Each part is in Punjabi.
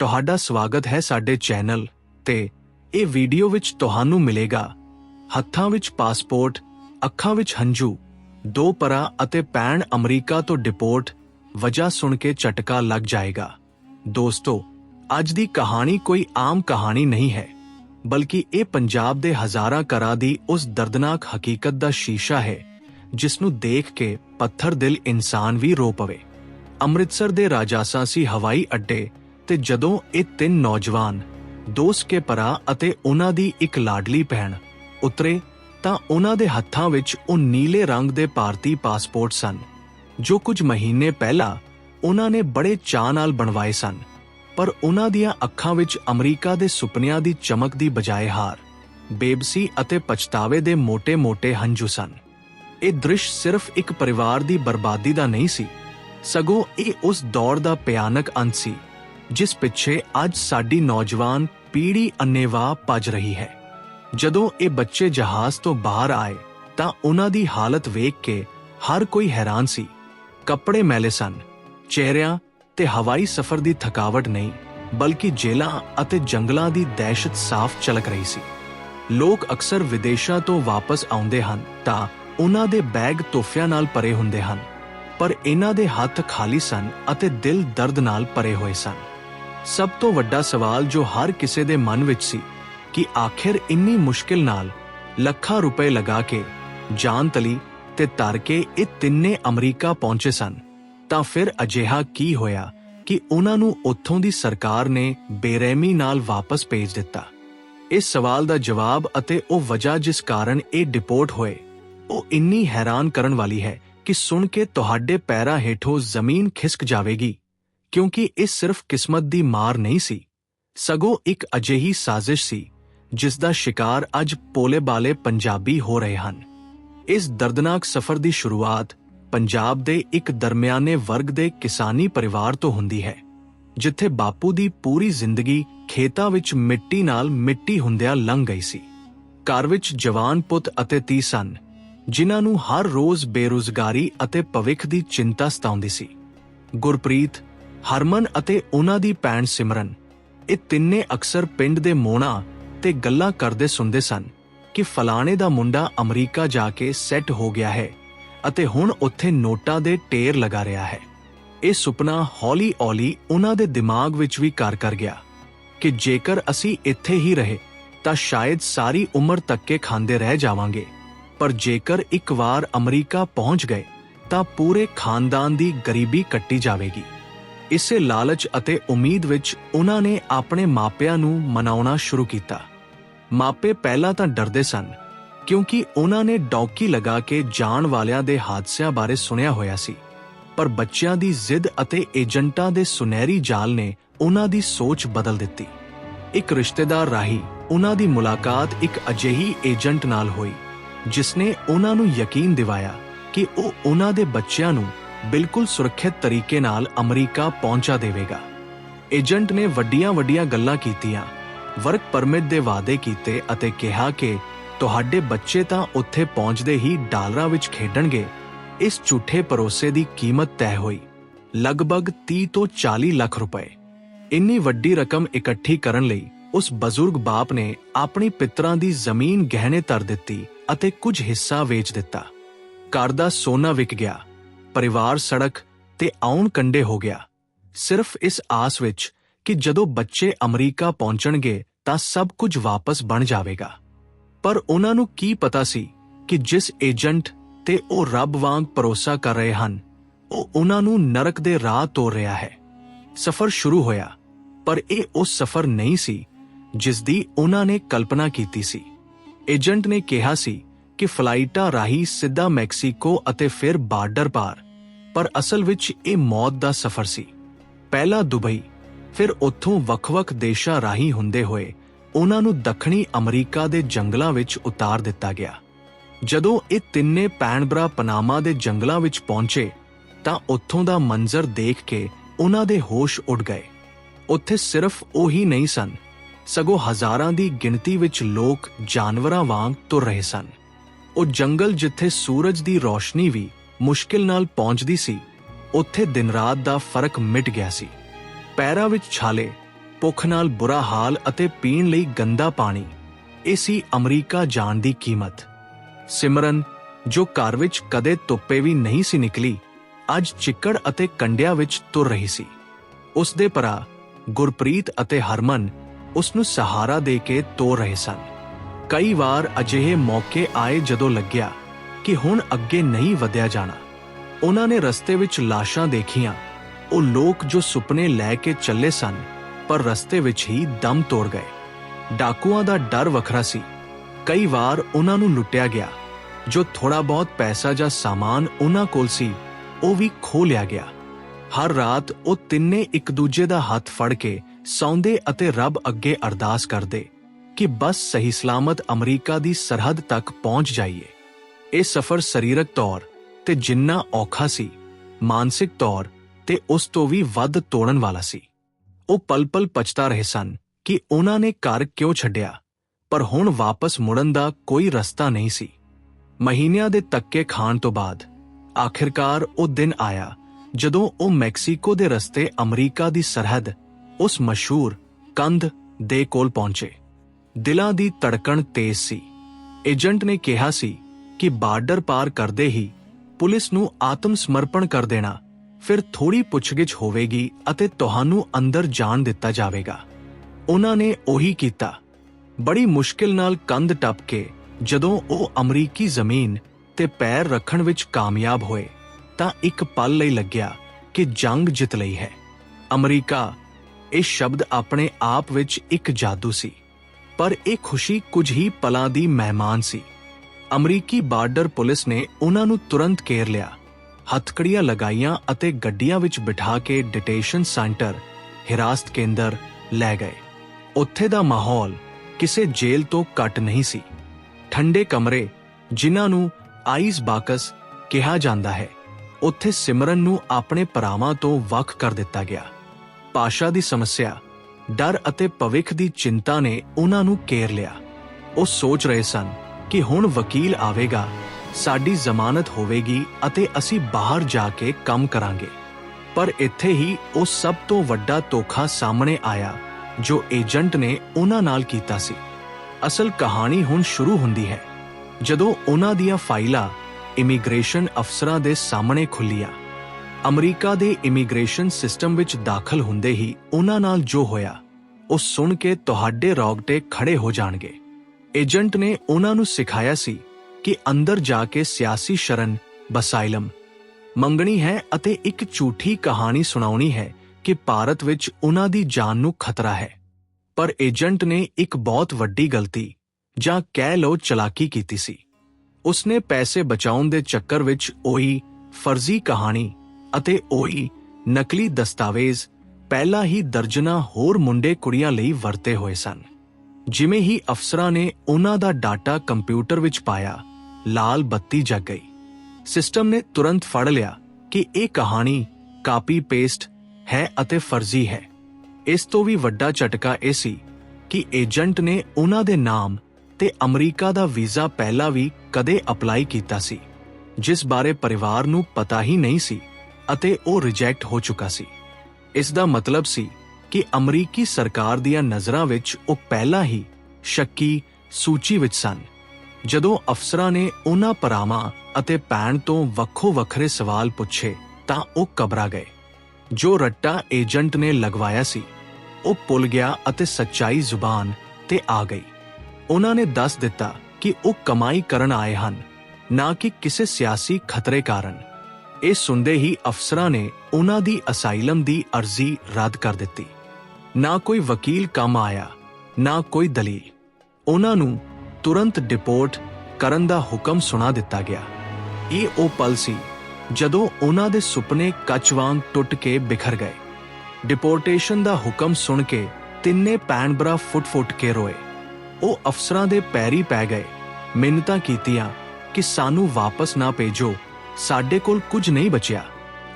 ਤੁਹਾਡਾ ਸਵਾਗਤ ਹੈ ਸਾਡੇ ਚੈਨਲ ਤੇ ਇਹ ਵੀਡੀਓ ਵਿੱਚ ਤੁਹਾਨੂੰ ਮਿਲੇਗਾ। ਹੱਥਾਂ ਵਿੱਚ ਪਾਸਪੋਰਟ, ਅੱਖਾਂ ਵਿੱਚ ਹੰਝੂ, ਦੋ ਪਰਾਂ ਅਤੇ ਪੈਣ ਅਮਰੀਕਾ ਤੋਂ ਡਿਪੋਰਟ, ਵਜ੍ਹਾ ਸੁਣ ਕੇ ਝਟਕਾ ਲੱਗ ਜਾਏਗਾ। ਦੋਸਤੋ, ਅੱਜ ਦੀ ਕਹਾਣੀ ਕੋਈ ਆਮ ਕਹਾਣੀ ਨਹੀਂ ਹੈ, ਬਲਕਿ ਇਹ ਪੰਜਾਬ ਦੇ ਹਜ਼ਾਰਾਂ ਘਰਾਂ ਦੀ ਉਸ ਦਰਦਨਾਕ ਹਕੀਕਤ ਦਾ ਸ਼ੀਸ਼ਾ ਹੈ ਜਿਸ ਨੂੰ ਦੇਖ ਕੇ ਪੱਥਰ ਦਿਲ ਇਨਸਾਨ ਵੀ ਰੋ ਪਵੇ। ਅੰਮ੍ਰਿਤਸਰ ਦੇ ਰਾਜਾਸਾਸੀ ਹਵਾਈ ਅੱਡੇ ਤੇ ਜਦੋਂ ਇਹ ਤਿੰਨ ਨੌਜਵਾਨ, ਦੋਸਤ ਕੇ ਪਰਾ ਅਤੇ ਉਹਨਾਂ ਦੀ ਇੱਕ ਲਾਡਲੀ ਭੈਣ ਉਤਰੇ, ਤਾਂ ਉਹਨਾਂ ਦੇ ਹੱਥਾਂ ਵਿੱਚ ਉਹ ਨੀਲੇ ਰੰਗ ਦੇ ਭਾਰਤੀ ਪਾਸਪੋਰਟ ਸਨ, ਜੋ ਕੁਝ ਮਹੀਨੇ ਪਹਿਲਾਂ ਉਹਨਾਂ ਨੇ ਬੜੇ ਚਾਹ ਨਾਲ ਬਣਵਾਏ ਸਨ, ਪਰ ਉਹਨਾਂ ਦੀਆਂ ਅੱਖਾਂ ਵਿੱਚ ਅਮਰੀਕਾ ਦੇ ਸੁਪਨਿਆਂ ਦੀ ਚਮਕ ਦੀ ਬਜਾਏ ਹਾਰ, ਬੇਬਸੀ ਅਤੇ ਪਛਤਾਵੇ ਦੇ ਮੋٹے-ਮੋٹے ਹੰਝੂ ਸਨ। ਇਹ ਦ੍ਰਿਸ਼ ਸਿਰਫ ਇੱਕ ਪਰਿਵਾਰ ਦੀ ਬਰਬਾਦੀ ਦਾ ਨਹੀਂ ਸੀ, ਸਗੋਂ ਇਹ ਉਸ ਦੌਰ ਦਾ ਭਿਆਨਕ ਅੰਤ ਸੀ। ਜਿਸ ਪਿੱਛੇ ਅੱਜ ਸਾਡੀ ਨੌਜਵਾਨ ਪੀੜ੍ਹੀ ਅੰਨੇਵਾਹ ਭੱਜ ਰਹੀ ਹੈ। ਜਦੋਂ ਇਹ ਬੱਚੇ ਜਹਾਜ਼ ਤੋਂ ਬਾਹਰ ਆਏ, ਤਾਂ ਉਹਨਾਂ ਦੀ ਹਾਲਤ ਵੇਖ ਕੇ ਹਰ ਕੋਈ ਹੈਰਾਨ ਸੀ। ਕੱਪੜੇ ਮੈਲੇ ਸਨ, ਚਿਹਰਿਆਂ ਤੇ ਹਵਾਈ ਸਫ਼ਰ ਦੀ ਥਕਾਵਟ ਨਹੀਂ, ਬਲਕਿ ਜੇਲਾਂ ਅਤੇ ਜੰਗਲਾਂ ਦੀ ਦਹਿਸ਼ਤ ਸਾਫ਼ ਝਲਕ ਰਹੀ ਸੀ। ਲੋਕ ਅਕਸਰ ਵਿਦੇਸ਼ਾਂ ਤੋਂ ਵਾਪਸ ਆਉਂਦੇ ਹਨ, ਤਾਂ ਉਹਨਾਂ ਦੇ ਬੈਗ ਤੋਹਫਿਆਂ ਨਾਲ ਭਰੇ ਹੁੰਦੇ ਹਨ, ਪਰ ਇਹਨਾਂ ਦੇ ਹੱਥ ਖਾਲੀ ਸਨ ਅਤੇ ਦਿਲ ਦਰਦ ਨਾਲ ਭਰੇ ਹੋਏ ਸਨ। ਸਭ ਤੋਂ ਵੱਡਾ ਸਵਾਲ ਜੋ ਹਰ ਕਿਸੇ ਦੇ ਮਨ ਵਿੱਚ ਸੀ, ਕਿ ਆਖਿਰ ਇੰਨੀ ਮੁਸ਼ਕਿਲ ਨਾਲ ਲੱਖਾਂ ਰੁਪਏ ਲਗਾ ਕੇ, ਜਾਨ ਤਲੀ ਤੇ ਤਰ ਕੇ ਇਹ ਤਿੰਨੇ ਅਮਰੀਕਾ ਪਹੁੰਚੇ ਸਨ, ਤਾਂ ਫਿਰ ਅਜਿਹਾ ਕੀ ਹੋਇਆ ਕਿ ਉਹਨਾਂ ਨੂੰ ਉੱਥੋਂ ਦੀ ਸਰਕਾਰ ਨੇ ਬੇਰਹਿਮੀ ਨਾਲ ਵਾਪਸ ਭੇਜ ਦਿੱਤਾ? ਇਸ ਸਵਾਲ ਦਾ ਜਵਾਬ ਅਤੇ ਉਹ ਵਜ੍ਹਾ ਜਿਸ ਕਾਰਨ ਇਹ ਡਿਪੋਰਟ ਹੋਏ, ਉਹ ਇੰਨੀ ਹੈਰਾਨ ਕਰਨ ਵਾਲੀ ਹੈ ਕਿ ਸੁਣ ਕੇ ਤੁਹਾਡੇ ਪੈਰਾਂ ਹੇਠੋਂ ਜ਼ਮੀਨ ਖਿਸਕ ਜਾਵੇਗੀ। ਕਿਉਂਕਿ ਇਹ ਸਿਰਫ ਕਿਸਮਤ ਦੀ ਮਾਰ ਨਹੀਂ ਸੀ। ਸਗੋਂ ਇੱਕ ਅਜਿਹੀ ਸਾਜ਼ਿਸ਼ ਸੀ ਜਿਸ ਦਾ ਸ਼ਿਕਾਰ ਅੱਜ ਪੋਲੇ-ਬਾਲੇ ਪੰਜਾਬੀ ਹੋ ਰਹੇ ਹਨ। ਇਸ ਦਰਦਨਾਕ ਸਫ਼ਰ ਦੀ ਸ਼ੁਰੂਆਤ ਪੰਜਾਬ ਦੇ ਇੱਕ ਦਰਮਿਆਨੇ ਵਰਗ ਦੇ ਕਿਸਾਨੀ ਪਰਿਵਾਰ ਤੋਂ ਹੁੰਦੀ ਹੈ, ਜਿੱਥੇ ਬਾਪੂ ਦੀ ਪੂਰੀ ਜ਼ਿੰਦਗੀ ਖੇਤਾਂ ਵਿੱਚ ਮਿੱਟੀ ਨਾਲ ਮਿੱਟੀ ਹੁੰਦਿਆਂ ਲੰਘ ਗਈ ਸੀ। ਘਰ ਵਿੱਚ ਜਵਾਨ ਪੁੱਤ ਅਤੇ ਧੀ ਸਨ, ਜਿਨ੍ਹਾਂ ਨੂੰ ਹਰ ਰੋਜ਼ ਬੇਰੁਜ਼ਗਾਰੀ ਅਤੇ ਭਵਿੱਖ ਦੀ ਚਿੰਤਾ ਸਤਾਉਂਦੀ ਸੀ। ਗੁਰਪ੍ਰੀਤ ਹਰਮਨ ਅਤੇ ਉਹਨਾਂ ਦੀ ਭੈਣ ਸਿਮਰਨ। ਇਹ ਤਿੰਨੇ ਅਕਸਰ ਪਿੰਡ ਦੇ ਮੋਣਾ ਤੇ ਗੱਲਾਂ ਕਰਦੇ ਸੁਣਦੇ ਸਨ ਕਿ ਫਲਾਣੇ ਦਾ ਮੁੰਡਾ ਅਮਰੀਕਾ ਜਾ ਕੇ ਸੈੱਟ ਹੋ ਗਿਆ ਹੈ ਅਤੇ ਹੁਣ ਉੱਥੇ ਨੋਟਾਂ ਦੇ ਟੇਰ ਲਗਾ ਰਿਹਾ ਹੈ। ਇਹ ਸੁਪਨਾ ਹੌਲੀ-ਹੌਲੀ ਉਹਨਾਂ ਦੇ ਦਿਮਾਗ ਵਿੱਚ ਵੀ ਕਰ ਕਰ ਗਿਆ ਕਿ ਜੇਕਰ ਅਸੀਂ ਇੱਥੇ ਹੀ ਰਹੇ, ਤਾਂ ਸ਼ਾਇਦ ਸਾਰੀ ਉਮਰ ਤੱਕੇ ਖਾਂਦੇ ਰਹਿ ਜਾਵਾਂਗੇ। ਪਰ ਜੇਕਰ ਇੱਕ ਵਾਰ ਅਮਰੀਕਾ ਪਹੁੰਚ ਗਏ, ਤਾਂ ਪੂਰੇ ਖਾਨਦਾਨ ਦੀ ਗਰੀਬੀ ਕੱਟੀ ਜਾਵੇਗੀ। ਇਸੇ ਲਾਲਚ ਅਤੇ ਉਮੀਦ ਵਿੱਚ ਉਹਨਾਂ ਨੇ ਆਪਣੇ ਮਾਪਿਆਂ ਨੂੰ ਮਨਾਉਣਾ ਸ਼ੁਰੂ ਕੀਤਾ। ਮਾਪੇ ਪਹਿਲਾਂ ਤਾਂ ਡਰਦੇ ਸਨ, ਕਿਉਂਕਿ ਉਹਨਾਂ ਨੇ ਡੌਕੀ ਲਗਾ ਕੇ ਜਾਣ ਵਾਲਿਆਂ ਦੇ ਹਾਦਸਿਆਂ ਬਾਰੇ ਸੁਣਿਆ ਹੋਇਆ ਸੀ। ਪਰ ਬੱਚਿਆਂ ਦੀ ਜ਼ਿੱਦ ਅਤੇ ਏਜੰਟਾਂ ਦੇ ਸੁਨਹਿਰੀ ਜਾਲ ਨੇ ਉਹਨਾਂ ਦੀ ਸੋਚ ਬਦਲ ਦਿੱਤੀ। ਇੱਕ ਰਿਸ਼ਤੇਦਾਰ ਰਾਹੀਂ ਉਹਨਾਂ ਦੀ ਮੁਲਾਕਾਤ ਇੱਕ ਅਜਿਹੀ ਏਜੰਟ ਨਾਲ ਹੋਈ, ਜਿਸ ਨੇ ਉਹਨਾਂ ਨੂੰ ਯਕੀਨ ਦਿਵਾਇਆ ਕਿ ਉਹ ਉਹਨਾਂ ਦੇ ਬੱਚਿਆਂ ਨੂੰ ਬਿਲਕੁਲ ਸੁਰੱਖਿਅਤ ਤਰੀਕੇ ਨਾਲ ਅਮਰੀਕਾ ਪਹੁੰਚਾ ਦੇਵੇਗਾ। ਏਜੰਟ ਨੇ ਵੱਡੀਆਂ-ਵੱਡੀਆਂ ਗੱਲਾਂ ਕੀਤੀਆਂ। ਵਰਕ ਪਰਮਿਟ ਦੇ ਵਾਅਦੇ ਕੀਤੇ ਅਤੇ ਕਿਹਾ ਕਿ ਤੁਹਾਡੇ ਬੱਚੇ ਤਾਂ ਉੱਥੇ ਪਹੁੰਚਦੇ ਹੀ ਡਾਲਰਾਂ ਵਿੱਚ ਖੇਡਣਗੇ। ਇਸ ਝੂਠੇ ਭਰੋਸੇ ਦੀ ਕੀਮਤ ਤੈਅ ਹੋਈ। ਲਗਭਗ 30 ਤੋਂ 40 ਲੱਖ ਰੁਪਏ। ਇੰਨੀ ਵੱਡੀ ਰਕਮ ਇਕੱਠੀ ਕਰਨ ਲਈ ਉਸ ਬਜ਼ੁਰਗ ਬਾਪ ਨੇ ਆਪਣੀ ਪਿਤਰਾਂ ਦੀ ਜ਼ਮੀਨ ਗਹਿਣੇ ਧਰ ਦਿੱਤੀ ਅਤੇ ਕੁਝ ਹਿੱਸਾ ਵੇਚ ਦਿੱਤਾ। ਘਰ ਦਾ ਸੋਨਾ ਵਿਕ ਗਿਆ। ਪਰਿਵਾਰ ਸੜਕ ਤੇ ਆਉਣ ਕੰਡੇ ਹੋ ਗਿਆ। ਸਿਰਫ ਇਸ ਆਸ ਵਿੱਚ ਕਿ ਜਦੋਂ ਬੱਚੇ ਅਮਰੀਕਾ ਪਹੁੰਚਣਗੇ ਤਾਂ ਸਭ ਕੁਝ ਵਾਪਸ ਬਣ ਜਾਵੇਗਾ। ਪਰ ਉਹਨਾਂ ਨੂੰ ਕੀ ਪਤਾ ਸੀ ਕਿ ਜਿਸ ਏਜੰਟ ਤੇ ਉਹ ਰੱਬ ਵਾਂਗ ਭਰੋਸਾ ਕਰ ਰਹੇ ਹਨ, ਉਹ ਉਹਨਾਂ ਨੂੰ ਨਰਕ ਦੇ ਰਾਹ ਤੋਰ ਰਿਹਾ ਹੈ। ਸਫ਼ਰ ਸ਼ੁਰੂ ਹੋਇਆ, ਪਰ ਇਹ ਉਹ ਸਫ਼ਰ ਨਹੀਂ ਸੀ ਜਿਸ ਦੀ ਉਹਨਾਂ ਨੇ ਕਲਪਨਾ ਕੀਤੀ ਸੀ। ਏਜੰਟ ਨੇ ਕਿਹਾ ਸੀ ਕਿ ਫਲਾਈਟਾਂ ਰਾਹੀਂ ਸਿੱਧਾ ਮੈਕਸੀਕੋ ਅਤੇ ਫਿਰ ਬਾਰਡਰ ਪਾਰ ਪਰ ਅਸਲ ਵਿੱਚ ਇਹ ਮੌਤ ਦਾ ਸਫ਼ਰ ਸੀ। ਪਹਿਲਾ ਦੁਬਈ, ਫਿਰ ਉੱਥੋਂ ਵੱਖ-ਵੱਖ ਦੇਸ਼ਾਂ ਰਾਹੀਂ ਹੁੰਦੇ ਹੋਏ ਉਹਨਾਂ ਨੂੰ ਦੱਖਣੀ ਅਮਰੀਕਾ ਦੇ ਜੰਗਲਾਂ ਵਿੱਚ ਉਤਾਰ ਦਿੱਤਾ ਗਿਆ। ਜਦੋਂ ਇਹ ਤਿੰਨੇ ਪੈਣਬਰਾ ਪਨਾਮਾ ਦੇ ਜੰਗਲਾਂ ਵਿੱਚ ਪਹੁੰਚੇ, ਤਾਂ ਉੱਥੋਂ ਦਾ ਮੰਜ਼ਰ ਦੇਖ ਕੇ ਉਹਨਾਂ ਦੇ ਹੋਸ਼ ਉੱਡ ਗਏ। ਉੱਥੇ ਸਿਰਫ ਉਹੀ ਨਹੀਂ ਸਨ, ਸਗੋਂ ਹਜ਼ਾਰਾਂ ਦੀ ਗਿਣਤੀ ਵਿੱਚ ਲੋਕ ਜਾਨਵਰਾਂ ਵਾਂਗ ਤੁਰ ਰਹੇ ਸਨ। ਉਹ ਜੰਗਲ ਜਿੱਥੇ ਸੂਰਜ ਦੀ ਰੋਸ਼ਨੀ ਵੀ ਮੁਸ਼ਕਿਲ ਨਾਲ ਪਹੁੰਚਦੀ ਸੀ, ਉੱਥੇ ਦਿਨ ਰਾਤ ਦਾ ਫ਼ਰਕ ਮਿਟ ਗਿਆ ਸੀ। ਪੈਰਾਂ ਵਿੱਚ ਛਾਲੇ, ਭੁੱਖ ਨਾਲ ਬੁਰਾ ਹਾਲ ਅਤੇ ਪੀਣ ਲਈ ਗੰਦਾ ਪਾਣੀ, ਇਹ ਸੀ ਅਮਰੀਕਾ ਜਾਣ ਦੀ ਕੀਮਤ। ਸਿਮਰਨ, ਜੋ ਘਰ ਵਿੱਚ ਕਦੇ ਧੁੱਪੇ ਵੀ ਨਹੀਂ ਸੀ ਨਿਕਲੀ, ਅੱਜ ਚਿੱਕੜ ਅਤੇ ਕੰਡਿਆਂ ਵਿੱਚ ਤੁਰ ਰਹੀ ਸੀ। ਉਸ ਦੇ ਭਰਾ, ਗੁਰਪ੍ਰੀਤ ਅਤੇ ਹਰਮਨ, ਉਸ ਨੂੰ ਸਹਾਰਾ ਦੇ ਕੇ ਤੋਰ ਰਹੇ ਸਨ। ਕਈ ਵਾਰ ਅਜਿਹੇ ਮੌਕੇ ਆਏ ਜਦੋਂ ਲੱਗਿਆ ਕਿ ਹੁਣ ਅੱਗੇ ਨਹੀਂ ਵਧਿਆ ਜਾਣਾ। ਉਹਨਾਂ ਨੇ ਰਸਤੇ ਵਿੱਚ ਲਾਸ਼ਾਂ ਦੇਖੀਆਂ। ਉਹ ਲੋਕ ਜੋ ਸੁਪਨੇ ਲੈ ਕੇ ਚੱਲੇ ਸਨ, ਪਰ ਰਸਤੇ ਵਿੱਚ ਹੀ ਦਮ ਤੋੜ ਗਏ। ਡਾਕੂਆਂ ਦਾ ਡਰ ਵੱਖਰਾ ਸੀ। ਕਈ ਵਾਰ ਉਹਨਾਂ ਨੂੰ ਲੁੱਟਿਆ ਗਿਆ। ਜੋ ਥੋੜਾ ਬਹੁਤ ਪੈਸਾ ਜਾਂ ਸਾਮਾਨ ਉਹਨਾਂ ਕੋਲ ਸੀ, ਉਹ ਵੀ ਖੋਹ ਲਿਆ ਗਿਆ। ਹਰ ਰਾਤ ਉਹ ਤਿੰਨੇ ਇੱਕ ਦੂਜੇ ਦਾ ਹੱਥ ਫੜ ਕੇ ਸੌਂਦੇ ਅਤੇ ਰੱਬ ਅੱਗੇ ਅਰਦਾਸ ਕਰਦੇ ਕਿ ਬਸ ਸਹੀ ਸਲਾਮਤ ਅਮਰੀਕਾ ਦੀ ਸਰਹੱਦ ਤੱਕ ਪਹੁੰਚ ਜਾਈਏ। ਇਹ ਸਫ਼ਰ ਸਰੀਰਕ ਤੌਰ ਤੇ ਜਿੰਨਾ ਔਖਾ ਸੀ, ਮਾਨਸਿਕ ਤੌਰ ਤੇ ਉਸ ਤੋਂ ਵੀ ਵੱਧ ਤੋੜਨ ਵਾਲਾ ਸੀ। ਉਹ ਪਲ-ਪਲ ਪਛਤਾ ਰਹੇ ਸਨ ਕਿ ਉਹਨਾਂ ਨੇ ਘਰ ਕਿਉਂ ਛੱਡਿਆ, ਪਰ ਹੁਣ ਵਾਪਸ ਮੁੜਨ ਦਾ ਕੋਈ ਰਸਤਾ ਨਹੀਂ ਸੀ। ਮਹੀਨਿਆਂ ਦੇ ਤੱਕੇ ਖਾਣ ਤੋਂ ਬਾਅਦ ਆਖਿਰਕਾਰ ਉਹ ਦਿਨ ਆਇਆ ਜਦੋਂ ਉਹ ਮੈਕਸੀਕੋ ਦੇ ਰਸਤੇ ਅਮਰੀਕਾ ਦੀ ਸਰਹੱਦ, ਉਸ ਮਸ਼ਹੂਰ ਕੰਧ ਦੇ ਕੋਲ ਪਹੁੰਚੇ। ਦਿਲਾਂ ਦੀ ਧੜਕਣ ਤੇਜ਼ ਸੀ। ਏਜੰਟ ਨੇ ਕਿਹਾ ਸੀ ਕਿ ਬਾਰਡਰ ਪਾਰ ਕਰਦੇ ਹੀ ਪੁਲਿਸ ਨੂੰ ਆਤਮ ਸਮਰਪਣ ਕਰ ਦੇਣਾ, ਫਿਰ ਥੋੜੀ ਪੁੱਛਗਿੱਛ ਹੋਵੇਗੀ ਅਤੇ ਤੁਹਾਨੂੰ ਅੰਦਰ ਜਾਣ ਦਿੱਤਾ ਜਾਵੇਗਾ। ਉਹਨਾਂ ਨੇ ਉਹੀ ਕੀਤਾ। ਬੜੀ ਮੁਸ਼ਕਿਲ ਨਾਲ ਕੰਧ ਟੱਪ ਕੇ ਜਦੋਂ ਉਹ ਅਮਰੀਕੀ ਜ਼ਮੀਨ ਤੇ ਪੈਰ ਰੱਖਣ ਵਿੱਚ ਕਾਮਯਾਬ ਹੋਏ, ਤਾਂ ਇੱਕ ਪਲ ਲਈ ਲੱਗਿਆ ਕਿ ਜੰਗ ਜਿੱਤ ਲਈ ਹੈ। ਅਮਰੀਕਾ, ਇਹ ਸ਼ਬਦ ਆਪਣੇ ਆਪ ਵਿੱਚ ਇੱਕ ਜਾਦੂ ਸੀ, ਪਰ ਇਹ ਖੁਸ਼ੀ ਕੁਝ ਹੀ ਪਲਾਂ ਦੀ ਮਹਿਮਾਨ ਸੀ। ਅਮਰੀਕੀ ਬਾਰਡਰ ਪੁਲਿਸ ਨੇ ਉਹਨਾਂ ਨੂੰ ਤੁਰੰਤ ਘੇਰ ਲਿਆ। ਹੱਥਕੜੀਆਂ ਲਗਾਈਆਂ ਅਤੇ ਗੱਡੀਆਂ ਵਿੱਚ ਬਿਠਾ ਕੇ ਡਿਟੇਸ਼ਨ ਸੈਂਟਰ, ਹਿਰਾਸਤ ਕੇਂਦਰ ਲੈ ਗਏ। ਉੱਥੇ ਦਾ ਮਾਹੌਲ ਕਿਸੇ ਜੇਲ੍ਹ ਤੋਂ ਘੱਟ ਨਹੀਂ ਸੀ। ਠੰਡੇ ਕਮਰੇ, ਜਿਨ੍ਹਾਂ ਨੂੰ ਆਈਸ ਬਾਕਸ ਕਿਹਾ ਜਾਂਦਾ ਹੈ, ਉੱਥੇ ਸਿਮਰਨ ਨੂੰ ਆਪਣੇ ਭਰਾਵਾਂ ਤੋਂ ਵੱਖ ਕਰ ਦਿੱਤਾ ਗਿਆ। ਭਾਸ਼ਾ ਦੀ ਸਮੱਸਿਆ, ਡਰ ਅਤੇ ਭਵਿੱਖ ਦੀ ਚਿੰਤਾ ਨੇ ਉਹਨਾਂ ਨੂੰ ਘੇਰ ਲਿਆ। ਉਹ ਸੋਚ ਰਹੇ ਸਨ ਕਿ ਹੁਣ ਵਕੀਲ ਆਵੇਗਾ, ਸਾਡੀ ਜ਼ਮਾਨਤ ਹੋਵੇਗੀ ਅਤੇ ਅਸੀਂ ਬਾਹਰ ਜਾ ਕੇ ਕੰਮ ਕਰਾਂਗੇ। ਪਰ ਇੱਥੇ ਹੀ ਉਹ ਸਭ ਤੋਂ ਵੱਡਾ ਧੋਖਾ ਸਾਹਮਣੇ ਆਇਆ, ਜੋ ਏਜੰਟ ਨੇ ਉਹਨਾਂ ਨਾਲ ਕੀਤਾ ਸੀ। ਅਸਲ ਕਹਾਣੀ ਹੁਣ ਸ਼ੁਰੂ ਹੁੰਦੀ ਹੈ। ਜਦੋਂ ਉਹਨਾਂ ਦੀਆਂ ਫਾਈਲਾਂ ਇਮੀਗ੍ਰੇਸ਼ਨ ਅਫਸਰਾਂ ਦੇ ਸਾਹਮਣੇ ਖੁੱਲੀਆਂ, ਅਮਰੀਕਾ ਦੇ ਇਮੀਗ੍ਰੇਸ਼ਨ ਸਿਸਟਮ ਵਿੱਚ ਦਾਖਲ ਹੁੰਦੇ ਹੀ ਉਹਨਾਂ ਨਾਲ ਜੋ ਹੋਇਆ, ਉਹ ਸੁਣ ਕੇ ਤੁਹਾਡੇ ਰੌਗਟੇ ਖੜੇ ਹੋ ਜਾਣਗੇ। ਏਜੰਟ ਨੇ ਉਹਨਾਂ ਨੂੰ ਸਿਖਾਇਆ ਸੀ ਕਿ ਅੰਦਰ ਜਾ ਕੇ ਸਿਆਸੀ ਸ਼ਰਨ, ਬਸਾਇਲਮ, ਮੰਗਣੀ ਹੈ ਅਤੇ ਇੱਕ ਝੂਠੀ ਕਹਾਣੀ ਸੁਣਾਉਣੀ ਹੈ ਕਿ ਭਾਰਤ ਵਿੱਚ ਉਹਨਾਂ ਦੀ ਜਾਨ ਨੂੰ ਖਤਰਾ ਹੈ। ਪਰ ਏਜੰਟ ਨੇ ਇੱਕ ਬਹੁਤ ਵੱਡੀ ਗਲਤੀ, ਜਾਂ ਕਹਿ ਲਓ ਚਲਾਕੀ ਕੀਤੀ ਸੀ। ਉਸਨੇ ਪੈਸੇ ਬਚਾਉਣ ਦੇ ਚੱਕਰ ਵਿੱਚ ਉਹੀ ਫਰਜ਼ੀ ਕਹਾਣੀ ਅਤੇ ਉਹੀ ਨਕਲੀ ਦਸਤਾਵੇਜ਼ ਪਹਿਲਾਂ ਹੀ ਦਰਜਨਾ ਹੋਰ ਮੁੰਡੇ ਕੁੜੀਆਂ ਲਈ ਵਰਤੇ ਹੋਏ ਸਨ। ਜਿਵੇਂ ਹੀ ਅਫਸਰਾਂ ਨੇ ਉਹਨਾਂ ਦਾ ਡਾਟਾ ਕੰਪਿਊਟਰ ਵਿੱਚ ਪਾਇਆ, ਲਾਲ ਬੱਤੀ ਜਗ ਗਈ। ਸਿਸਟਮ ਨੇ ਤੁਰੰਤ ਫੜ ਲਿਆ ਕਿ ਇਹ ਕਹਾਣੀ ਕਾਪੀ ਪੇਸਟ ਹੈ ਅਤੇ ਫਰਜ਼ੀ ਹੈ। ਇਸ ਤੋਂ ਵੀ ਵੱਡਾ ਝਟਕਾ ਇਹ ਸੀ ਕਿ ਏਜੰਟ ਨੇ ਉਹਨਾਂ ਦੇ ਨਾਮ ਤੇ ਅਮਰੀਕਾ ਦਾ ਵੀਜ਼ਾ ਪਹਿਲਾਂ ਵੀ ਕਦੇ ਅਪਲਾਈ ਕੀਤਾ ਸੀ, ਜਿਸ ਬਾਰੇ ਪਰਿਵਾਰ ਨੂੰ ਪਤਾ ਹੀ ਨਹੀਂ ਸੀ ਅਤੇ ਉਹ ਰਿਜੈਕਟ ਹੋ ਚੁੱਕਾ ਸੀ। ਇਸ ਦਾ ਮਤਲਬ ਸੀ ਕਿ ਅਮਰੀਕੀ ਸਰਕਾਰ ਦੀਆਂ ਨਜ਼ਰਾਂ ਵਿੱਚ ਉਹ ਪਹਿਲਾਂ ਹੀ ਸ਼ੱਕੀ ਸੂਚੀ ਵਿੱਚ ਸਨ, ਜਦੋਂ ਅਫਸਰਾਂ ਨੇ ਉਹਨਾਂ ਪਰਾਵਾਂ ਅਤੇ ਭੈਣ ਤੋਂ ਵੱਖੋ ਵੱਖਰੇ ਸਵਾਲ ਪੁੱਛੇ ਤਾਂ ਉਹ ਕਬਰਾ ਗਏ। ਜੋ ਰੱਟਾ ਏਜੰਟ ਨੇ ਲਗਵਾਇਆ ਸੀ, ਉਹ ਭੁੱਲ ਗਿਆ ਅਤੇ ਸੱਚਾਈ ਜ਼ੁਬਾਨ ਤੇ ਆ ਗਈ। ਉਹਨਾਂ ਨੇ ਦੱਸ ਦਿੱਤਾ ਕਿ ਉਹ ਕਮਾਈ ਕਰਨ ਆਏ ਹਨ, ਨਾ ਕਿ ਕਿਸੇ ਸਿਆਸੀ ਖਤਰੇ ਕਾਰਨ। ਇਹ ਸੁਣਦੇ ਹੀ ਅਫਸਰਾਂ ਨੇ ਉਹਨਾਂ ਦੀ ਅਸਾਈਲਮ ਦੀ ਅਰਜ਼ੀ ਰੱਦ ਕਰ ਦਿੱਤੀ। ਨਾ ਕੋਈ ਵਕੀਲ ਕੰਮ ਆਇਆ, ਨਾ ਕੋਈ ਦਲੀਲ। ਉਹਨਾਂ ਨੂੰ ਤੁਰੰਤ ਡਿਪੋਰਟ ਕਰਨ ਦਾ ਹੁਕਮ ਸੁਣਾ ਦਿੱਤਾ ਗਿਆ। ਇਹ ਉਹ ਪਲ ਸੀ ਜਦੋਂ ਉਹਨਾਂ ਦੇ ਸੁਪਨੇ ਕੱਚ ਵਾਂਗ ਟੁੱਟ ਕੇ ਬਿਖਰ ਗਏ। ਡਿਪੋਰਟੇਸ਼ਨ ਦਾ ਹੁਕਮ ਸੁਣ ਕੇ ਤਿੰਨੇ ਭੈਣ ਭਰਾ ਫੁੱਟ-ਫੁੱਟ ਕੇ ਰੋਏ। ਉਹ ਅਫਸਰਾਂ ਦੇ ਪੈਰੀ ਪੈ ਗਏ, ਮਿੰਨਤਾਂ ਕੀਤੀਆਂ ਕਿ ਸਾਨੂੰ ਵਾਪਸ ਨਾ ਭੇਜੋ, ਸਾਡੇ ਕੋਲ ਕੁਝ ਨਹੀਂ ਬਚਿਆ।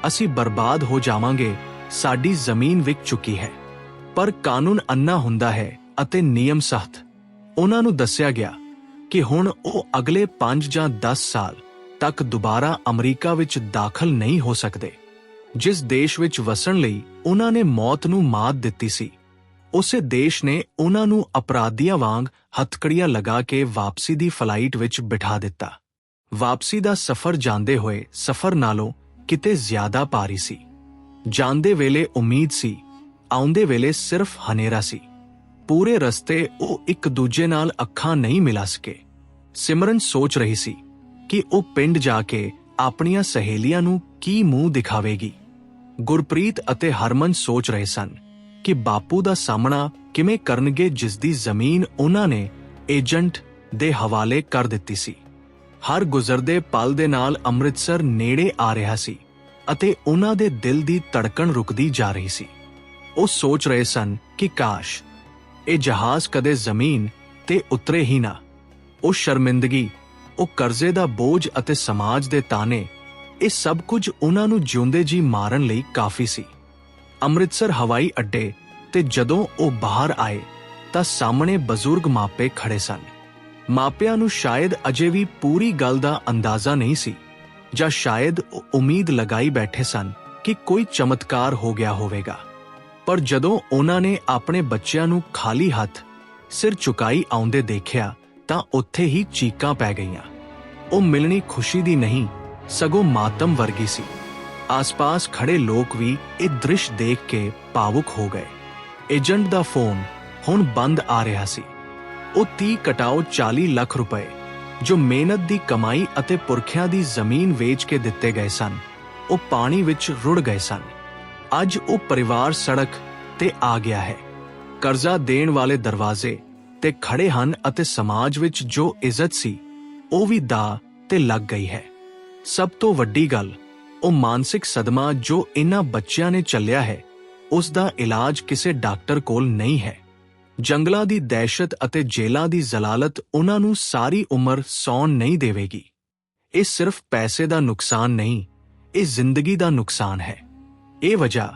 ਅਸੀਂ ਬਰਬਾਦ ਹੋ ਜਾਵਾਂਗੇ, ਸਾਡੀ ਜ਼ਮੀਨ ਵਿਕ ਚੁੱਕੀ ਹੈ। ਪਰ ਕਾਨੂੰਨ ਅੰਨਾ ਹੁੰਦਾ ਹੈ ਅਤੇ ਨਿਯਮ ਸਖਤ। ਉਹਨਾਂ ਨੂੰ ਦੱਸਿਆ ਗਿਆ ਕਿ ਹੁਣ ਉਹ ਅਗਲੇ 5 ਜਾਂ 10 ਸਾਲ ਤੱਕ ਦੁਬਾਰਾ ਅਮਰੀਕਾ ਵਿੱਚ ਦਾਖਲ ਨਹੀਂ ਹੋ ਸਕਦੇ। ਜਿਸ ਦੇਸ਼ ਵਿੱਚ ਵਸਣ ਲਈ ਉਹਨਾਂ ਨੇ ਮੌਤ ਨੂੰ ਮਾਤ ਦਿੱਤੀ ਸੀ, ਉਸੇ ਦੇਸ਼ ਨੇ ਉਹਨਾਂ ਨੂੰ ਅਪਰਾਧੀਆਂ ਵਾਂਗ ਹੱਥਕੜੀਆਂ ਲਗਾ ਕੇ ਵਾਪਸੀ ਦੀ ਫਲਾਈਟ ਵਿੱਚ ਬਿਠਾ ਦਿੱਤਾ। ਵਾਪਸੀ ਦਾ ਸਫ਼ਰ ਜਾਂਦੇ ਹੋਏ ਸਫ਼ਰ ਨਾਲੋਂ ਕਿਤੇ ਜ਼ਿਆਦਾ ਪਾਰੀ ਸੀ। ਜਾਂਦੇ ਵੇਲੇ ਉਮੀਦ ਸੀ ਆਉਂਦੇ ਵੇਲੇ ਸਿਰਫ ਹਨੇਰਾ ਸੀ। ਪੂਰੇ ਰਸਤੇ ਉਹ ਇੱਕ ਦੂਜੇ ਨਾਲ ਅੱਖਾਂ ਨਹੀਂ ਮਿਲਾ ਸਕੇ। ਸਿਮਰਨ ਸੋਚ ਰਹੀ ਸੀ ਕਿ ਉਹ ਪਿੰਡ ਜਾ ਕੇ ਆਪਣੀਆਂ ਸਹੇਲੀਆਂ ਨੂੰ ਕੀ ਮੂੰਹ ਦਿਖਾਵੇਗੀ। ਗੁਰਪ੍ਰੀਤ ਅਤੇ ਹਰਮਨ ਸੋਚ ਰਹੇ ਸਨ ਕਿ ਬਾਪੂ ਦਾ ਸਾਹਮਣਾ ਕਿਵੇਂ ਕਰਨਗੇ ਜਿਸ ਦੀ ਜ਼ਮੀਨ ਉਹਨਾਂ ਨੇ ਏਜੰਟ ਦੇ ਹਵਾਲੇ ਕਰ ਦਿੱਤੀ ਸੀ। ਹਰ ਗੁਜ਼ਰਦੇ ਪਲ ਦੇ ਨਾਲ ਅੰਮ੍ਰਿਤਸਰ ਨੇੜੇ ਆ ਰਿਹਾ ਸੀ ਅਤੇ ਉਹਨਾਂ ਦੇ ਦਿਲ ਦੀ ਧੜਕਣ ਰੁਕਦੀ ਜਾ ਰਹੀ ਸੀ। ਉਹ ਸੋਚ ਰਹੇ ਸਨ ਕਿ ਕਾਸ਼ ਇਹ ਜਹਾਜ਼ ਕਦੇ ਜ਼ਮੀਨ ਤੇ ਉਤਰੇ ਹੀ ਨਾ। ਉਹ ਸ਼ਰਮਿੰਦਗੀ, ਉਹ ਕਰਜ਼ੇ ਦਾ ਬੋਝ ਅਤੇ ਸਮਾਜ ਦੇ ਤਾਨੇ, ਇਹ ਸਭ ਕੁਝ ਉਹਨਾਂ ਨੂੰ ਜਿਉਂਦੇ ਜੀ ਮਾਰਨ ਲਈ ਕਾਫੀ ਸੀ। ਅੰਮ੍ਰਿਤਸਰ ਹਵਾਈ ਅੱਡੇ ਤੇ ਜਦੋਂ ਉਹ ਬਾਹਰ ਆਏ ਤਾਂ ਸਾਹਮਣੇ ਬਜ਼ੁਰਗ ਮਾਪੇ ਖੜੇ ਸਨ। ਮਾਪਿਆਂ ਨੂੰ ਸ਼ਾਇਦ ਅਜੇ ਵੀ ਪੂਰੀ ਗੱਲ ਦਾ ਅੰਦਾਜ਼ਾ ਨਹੀਂ ਸੀ, ਜਾਂ ਸ਼ਾਇਦ ਉਹ ਉਮੀਦ ਲਗਾਈ ਬੈਠੇ ਸਨ ਕਿ ਕੋਈ ਚਮਤਕਾਰ ਹੋ ਗਿਆ ਹੋਵੇਗਾ। ਪਰ ਜਦੋਂ ਉਹਨਾਂ ਨੇ ਆਪਣੇ ਬੱਚਿਆਂ ਨੂੰ ਖਾਲੀ ਹੱਥ ਸਿਰ ਚੁਕਾਈ ਆਉਂਦੇ ਦੇਖਿਆ, ਤਾਂ ਉੱਥੇ ਹੀ ਚੀਕਾਂ ਪੈ ਗਈਆਂ। ਉਹ ਮਿਲਣੀ ਖੁਸ਼ੀ ਦੀ ਨਹੀਂ, ਸਗੋਂ ਮਾਤਮ ਵਰਗੀ ਸੀ। ਆਸ-ਪਾਸ ਖੜੇ ਲੋਕ ਵੀ ਇਹ ਦ੍ਰਿਸ਼ ਦੇਖ ਕੇ ਭਾਵੁਕ ਹੋ ਗਏ। ਏਜੰਟ ਦਾ ਫੋਨ ਹੁਣ ਬੰਦ ਆ ਰਿਹਾ ਸੀ। ਉਹ 30 ਕਟਾਓ 40 ਲੱਖ ਰੁਪਏ, ਜੋ ਮਿਹਨਤ ਦੀ ਕਮਾਈ ਅਤੇ ਪੁਰਖਿਆਂ ਦੀ ਜ਼ਮੀਨ ਵੇਚ ਕੇ ਦਿੱਤੇ ਗਏ ਸਨ, ਉਹ ਪਾਣੀ ਵਿੱਚ ਰੁੜ ਗਏ ਸਨ। ਅੱਜ ਉਹ ਪਰਿਵਾਰ ਸੜਕ ਤੇ ਆ ਗਿਆ ਹੈ। ਕਰਜ਼ਾ ਦੇਣ ਵਾਲੇ ਦਰਵਾਜ਼ੇ ਤੇ ਖੜੇ ਹਨ ਅਤੇ ਸਮਾਜ ਵਿੱਚ ਜੋ ਇੱਜ਼ਤ ਸੀ, ਉਹ ਵੀ ਦਾ ਤੇ ਲੱਗ ਗਈ ਹੈ। ਸਭ ਤੋਂ ਵੱਡੀ ਗੱਲ, ਉਹ ਮਾਨਸਿਕ ਸਦਮਾ ਜੋ ਇਹਨਾਂ ਬੱਚਿਆਂ ਨੇ ਚੱਲਿਆ ਹੈ, ਉਸ ਦਾ ਇਲਾਜ ਕਿਸੇ ਡਾਕਟਰ ਕੋਲ ਨਹੀਂ ਹੈ। ਜੰਗਲਾਂ ਦੀ ਦਹਿਸ਼ਤ ਅਤੇ ਜੇਲਾਂ ਦੀ ਜ਼ਲਾਲਤ ਉਹਨਾਂ ਨੂੰ ਸਾਰੀ ਉਮਰ ਸੌਣ ਨਹੀਂ ਦੇਵੇਗੀ। ਇਹ ਸਿਰਫ ਪੈਸੇ ਦਾ ਨੁਕਸਾਨ ਨਹੀਂ, ਇਹ ਜ਼ਿੰਦਗੀ ਦਾ ਨੁਕਸਾਨ ਹੈ। ਇਹ ਵਜ੍ਹਾ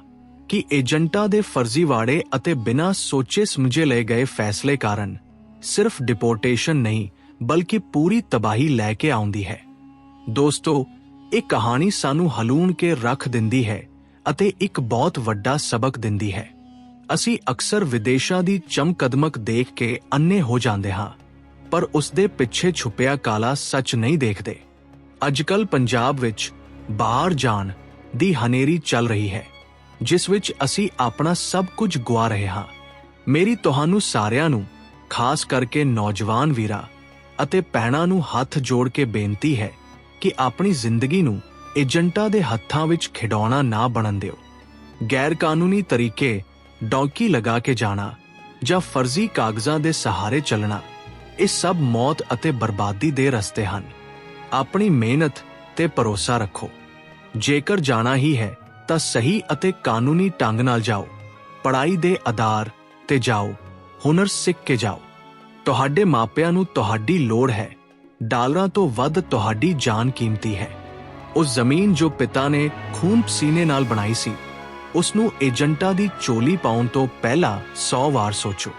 ਕਿ ਏਜੰਟਾਂ ਦੇ ਫਰਜ਼ੀਵਾੜੇ ਅਤੇ ਬਿਨਾਂ ਸੋਚੇ ਸਮਝੇ ਲਏ ਗਏ ਫੈਸਲੇ ਕਾਰਨ ਸਿਰਫ ਡਿਪੋਰਟੇਸ਼ਨ ਨਹੀਂ, ਬਲਕਿ ਪੂਰੀ ਤਬਾਹੀ ਲੈ ਕੇ ਆਉਂਦੀ ਹੈ। ਦੋਸਤੋ, ਇਹ ਕਹਾਣੀ ਸਾਨੂੰ ਹਲੂਣ ਕੇ ਰੱਖ ਦਿੰਦੀ ਹੈ ਅਤੇ ਇੱਕ ਬਹੁਤ ਵੱਡਾ ਸਬਕ ਦਿੰਦੀ ਹੈ। ਅਸੀਂ ਅਕਸਰ ਵਿਦੇਸ਼ਾਂ ਦੀ ਚਮਕਦਮਕ ਦੇਖ ਕੇ ਅੰਨੇ ਹੋ ਜਾਂਦੇ ਹਾਂ, ਪਰ ਉਸ ਦੇ ਪਿੱਛੇ ਛੁਪਿਆ ਕਾਲਾ ਸੱਚ ਨਹੀਂ ਦੇਖਦੇ। ਅੱਜਕੱਲ ਪੰਜਾਬ ਵਿੱਚ ਬਾਹਰ ਜਾਣ ਦੀ ਹਨੇਰੀ ਚੱਲ ਰਹੀ ਹੈ, ਜਿਸ ਵਿੱਚ ਅਸੀਂ ਆਪਣਾ ਸਭ ਕੁਝ ਗਵਾ ਰਹੇ ਹਾਂ। ਮੇਰੀ ਤੁਹਾਨੂੰ ਸਾਰਿਆਂ ਨੂੰ, ਖਾਸ ਕਰਕੇ ਨੌਜਵਾਨ ਵੀਰਾਂ ਅਤੇ ਭੈਣਾਂ ਨੂੰ ਹੱਥ ਜੋੜ ਕੇ ਬੇਨਤੀ ਹੈ ਕਿ ਆਪਣੀ ਜ਼ਿੰਦਗੀ ਨੂੰ ਏਜੰਟਾਂ ਦੇ ਹੱਥਾਂ ਵਿੱਚ ਖਿਡੌਣਾ ਨਾ ਬਣਨ ਦਿਓ। ਗੈਰ ਕਾਨੂੰਨੀ ਤਰੀਕੇ ਡੌਂਕੀ ਲਗਾ ਕੇ ਜਾਣਾ ਜਾਂ ਫਰਜ਼ੀ ਕਾਗਜ਼ਾਂ ਦੇ ਸਹਾਰੇ ਚੱਲਣਾ, ਇਹ ਸਭ ਮੌਤ ਅਤੇ ਬਰਬਾਦੀ ਦੇ ਰਸਤੇ ਹਨ। ਆਪਣੀ ਮਿਹਨਤ ਤੇ ਭਰੋਸਾ ਰੱਖੋ। ਜੇਕਰ ਜਾਣਾ ਹੀ ਹੈ, ਤਾਂ ਸਹੀ ਅਤੇ ਕਾਨੂੰਨੀ ਢੰਗ ਨਾਲ ਜਾਓ। ਪੜ੍ਹਾਈ ਦੇ ਆਧਾਰ ਤੇ ਜਾਓ। ਹੁਨਰ ਸਿੱਖ ਕੇ ਜਾਓ। ਤੁਹਾਡੇ ਮਾਪਿਆਂ ਨੂੰ ਤੁਹਾਡੀ ਲੋੜ ਹੈ। ਡਾਲਰਾਂ ਤੋਂ ਵੱਧ ਤੁਹਾਡੀ ਜਾਨ ਕੀਮਤੀ ਹੈ। ਉਹ ਜ਼ਮੀਨ ਜੋ ਪਿਤਾ ਨੇ ਖੂਨ ਪਸੀਨੇ ਨਾਲ ਬਣਾਈ ਸੀ ਉਸ ਨੂੰ ਏਜੰਟਾਂ ਦੀ ਚੋਲੀ ਪਾਉਣ ਤੋਂ ਪਹਿਲਾਂ 100 ਵਾਰ ਸੋਚੋ।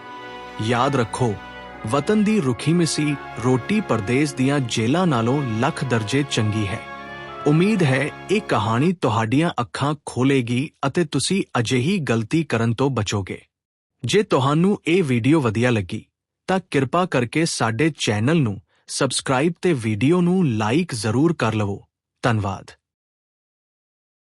ਯਾਦ ਰੱਖੋ, ਵਤਨ ਦੀ ਰੁਖੀ ਮਿਸੀ ਰੋਟੀ ਪਰਦੇਸ ਦੀਆਂ ਜੇਲਾਂ ਨਾਲੋਂ ਲੱਖ ਦਰਜੇ ਚੰਗੀ ਹੈ। ਉਮੀਦ ਹੈ ਇਹ ਕਹਾਣੀ ਤੁਹਾਡੀਆਂ ਅੱਖਾਂ ਖੋਲੇਗੀ ਅਤੇ ਤੁਸੀਂ ਅਜਿਹੀ ਗਲਤੀ ਕਰਨ ਤੋਂ ਬਚੋਗੇ। ਜੇ ਤੁਹਾਨੂੰ ਇਹ ਵੀਡੀਓ ਵਧੀਆ ਲੱਗੀ, ਤਾਂ ਕਿਰਪਾ ਕਰਕੇ ਸਾਡੇ ਚੈਨਲ ਨੂੰ ਸਬਸਕ੍ਰਾਈਬ ਤੇ ਵੀਡੀਓ ਨੂੰ ਲਾਈਕ ਜ਼ਰੂਰ ਕਰ ਲਵੋ। ਧੰਨਵਾਦ।